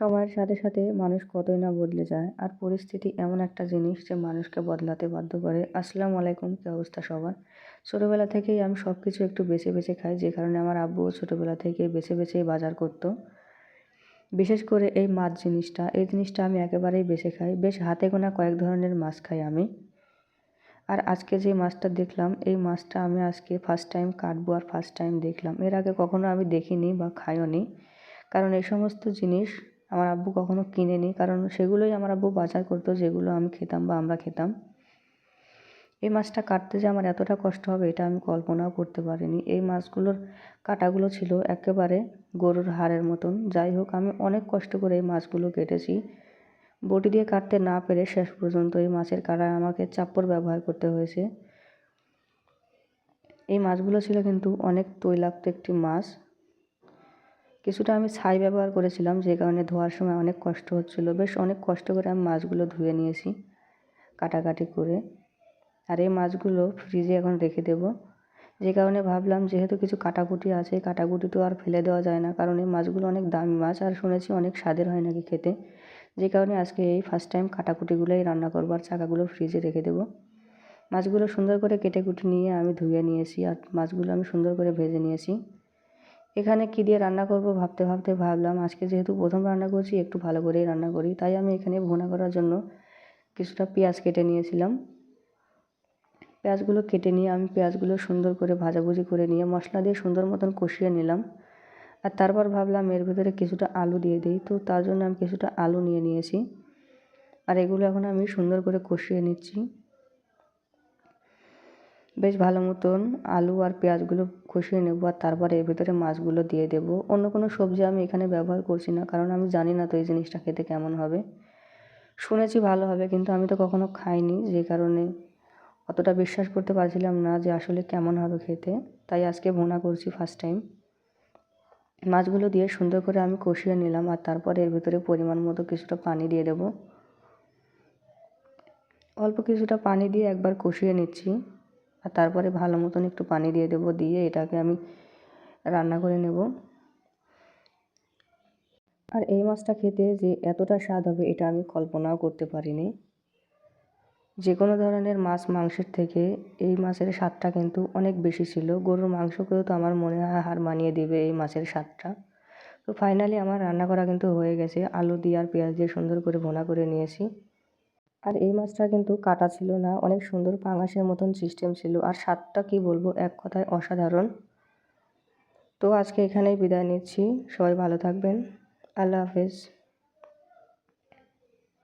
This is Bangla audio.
সময়ের সাথে সাথে মানুষ কতই না বদলে যায়। আর পরিস্থিতি এমন একটা জিনিস যে মানুষকে বদলাতে বাধ্য করে। আসসালামু আলাইকুম, কী অবস্থা সবার? ছোটোবেলা থেকেই আমি সব কিছু একটু বেছে বেছে খাই, যে কারণে আমার আব্বুও ছোটোবেলা থেকে বেছে বেছেই বাজার করতো। বিশেষ করে এই মাছ জিনিসটা, এই জিনিসটা আমি একেবারেই বেছে খাই। বেশ হাতে গোনা কয়েক ধরনের মাছ খাই আমি। আর আজকে যে মাছটা দেখলাম, এই মাছটা আমি আজকে ফার্স্ট টাইম কাটবো আর ফার্স্ট টাইম দেখলাম। এর আগে কখনো আমি দেখিনি বা খাইও নি কারণ এই সমস্ত জিনিস আমার আব্বু কখনো কিনেনি, কারণ সেগুলোই আমার আব্বু বাজার করতো, যেগুলো আমি খেতাম বা আমরা খেতাম। এই মাছটা কাটতে যে আমার এতটা কষ্ট হবে, এটা আমি কল্পনাও করতে পারিনি। এই মাছগুলোর কাটাগুলো ছিল একেবারে গরুর হাড়ের মতন। যাই হোক, আমি অনেক কষ্ট করে এই মাছগুলো কেটেছি। বটি দিয়ে কাটতে না পেরে শেষ পর্যন্ত এই মাছের কাটায় আমাকে চাপ্পর ব্যবহার করতে হয়েছে। এই মাছগুলো ছিল কিন্তু অনেক তৈলাক্ত একটি মাছ। কিছুটা আমি ছাই ব্যবহার করেছিলাম, যে কারণে ধোয়ার সময় অনেক কষ্ট হচ্ছিল। বেশ অনেক কষ্ট করে আমি মাছগুলো ধুয়ে নিয়েছি কাটাকাটি করে। আর এই মাছগুলো ফ্রিজে এখন রেখে দেবো। যে কারণে ভাবলাম যেহেতু কিছু কাটাকুটি আছে কাটাকুটি তো আর ফেলে দেওয়া যায় না, কারণ এই মাছগুলো অনেক দামি মাছ আর শুনেছি অনেক স্বাদের হয় নাকি খেতে। যে কারণে আজকে এই ফার্স্ট টাইম কাটাকুটিগুলোই রান্না করব আর চাকাগুলো ফ্রিজে রেখে দেবো। মাছগুলো সুন্দর করে কেটে কুটে নিয়ে আমি ধুয়ে নিয়েছি আর মাছগুলো আমি সুন্দর করে ভেজে নিয়েছি। এখানে কী দিয়ে রান্না করব ভাবতে ভাবতে ভাবলাম, আজকে যেহেতু প্রথম রান্না করছি, একটু ভালো করেই রান্না করি। তাই আমি এখানে ভুনা করার জন্য কিছুটা পেঁয়াজ কেটে নিয়েছিলাম। পেঁয়াজগুলো কেটে নিয়ে আমি পেঁয়াজগুলো সুন্দর করে ভাজাভুজি করে নিয়ে মশলা দিয়ে সুন্দর মতন কষিয়ে নিলাম। আর তারপর ভাবলাম এর ভিতরে কিছুটা আলু দিয়ে দিই, তো তার জন্য আমি কিছুটা আলু নিয়ে নিয়েছি। আর এগুলো এখন আমি সুন্দর করে কষিয়ে নিচ্ছি। বেশ ভালো মতন আলু আর পেঁয়াজগুলো কষিয়ে নেব আর তারপরে এর ভিতরে মাছগুলো দিয়ে দেব। অন্য কোনো সবজি আমি এখানে ব্যবহার করছি না, কারণ আমি জানি না তো এই জিনিসটা খেতে কেমন হবে। শুনেছি ভালো হবে, কিন্তু আমি তো কখনো খাইনি, যে কারণে অতটা বিশ্বাস করতে পারছিলাম না যে আসলে কেমন হবে খেতে। তাই আজকে ভোনা করছি ফার্স্ট টাইম মাছগুলো দিয়ে সুন্দর করে আমি কষিয়ে নিলাম আর তারপরে এর ভিতরে পরিমাণ মতো কিছুটা পানি দিয়ে দেব। অল্প কিছুটা পানি দিয়ে একবার কষিয়ে নিচ্ছি। আর তারপরে ভালো মতন একটু পানি দিয়ে দেবো, দিয়ে এটাকে আমি রান্না করে নেব। আর এই মাছটা খেতে যে এতটা স্বাদ হবে এটা আমি কল্পনাও করতে পারিনি। যে কোনো ধরনের মাছ মাংসের থেকে এই মাছের স্বাদটা কিন্তু অনেক বেশি ছিল। গরুর মাংসকেও তো আমার মনে হয় হার মানিয়ে দেবে এই মাছের স্বাদটা। তো ফাইনালি আমার রান্না করা কিন্তু হয়ে গেছে। আলু দিয়ে আর পেঁয়াজ দিয়ে সুন্দর করে ভোনা করে নিয়েছি। আর এই মাছটা কিন্তু কাটা ছিল না, অনেক সুন্দর পাঙাশের মতন সিস্টেম ছিল। আর স্বাদটা কি বলব, এক কথায় অসাধারণ। তো আজকে এখানেই বিদায় নিচ্ছি, সবাই ভালো থাকবেন, আল্লাহ হাফেজ।